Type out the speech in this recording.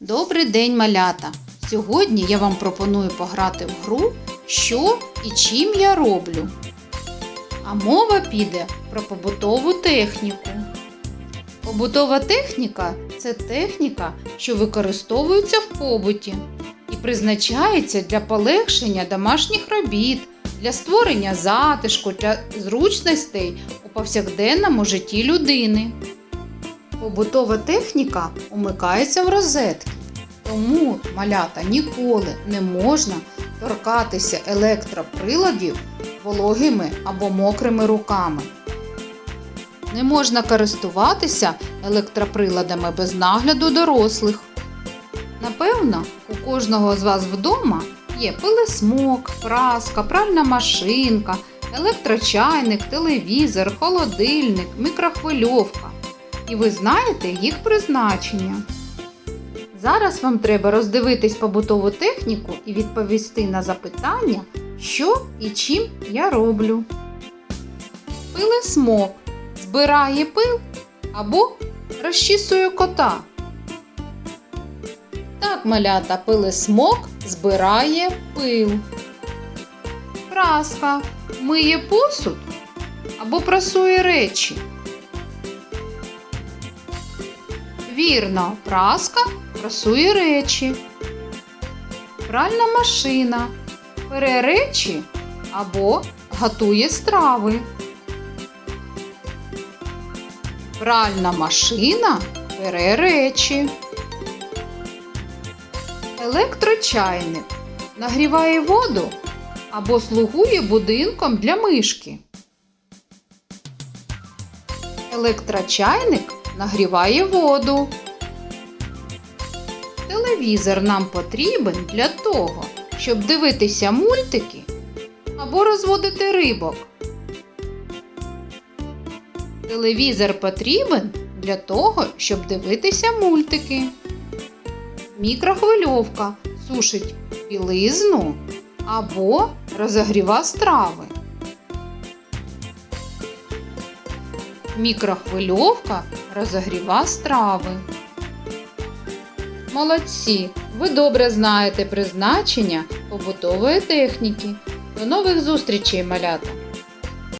Добрий день, малята! Сьогодні я вам пропоную пограти в гру Що і чим я роблю. А мова піде про побутову техніку. Побутова техніка це техніка, що використовується в побуті і призначається для полегшення домашніх робіт, для створення затишку, для зручностей у повсякденному житті людини. Побутова техніка умикається в розетки. Тому малята ніколи не можна торкатися електроприладів вологими або мокрими руками. Не можна користуватися електроприладами без нагляду дорослих. Напевно, у кожного з вас вдома є пилисмок, праска, пральна машинка, електрочайник, телевізор, холодильник, мікрохвильовка. І ви знаєте їх призначення. Зараз вам треба роздивитись побутову техніку і відповісти на запитання, що і чим я роблю. Пилисмок збирає пил або розчісує кота. Так, малята, пилисмок збирає пил. Праска миє посуд або прасує речі. Вірно, праска прасує речі. Пральна машина пере речі або готує страви. Пральна машина пере речі. Електрочайник нагріває воду або слугує будинком для мишки. Електрочайник нагріває воду. Телевізор нам потрібен для того, щоб дивитися мультики або розводити рибок. Телевізор потрібен для того, щоб дивитися мультики. Мікрохвильовка сушить білизну або розогріва страви. Мікрохвильовка розогріва страви. Молодці! Ви добре знаєте призначення побутової техніки. До нових зустрічей, малята!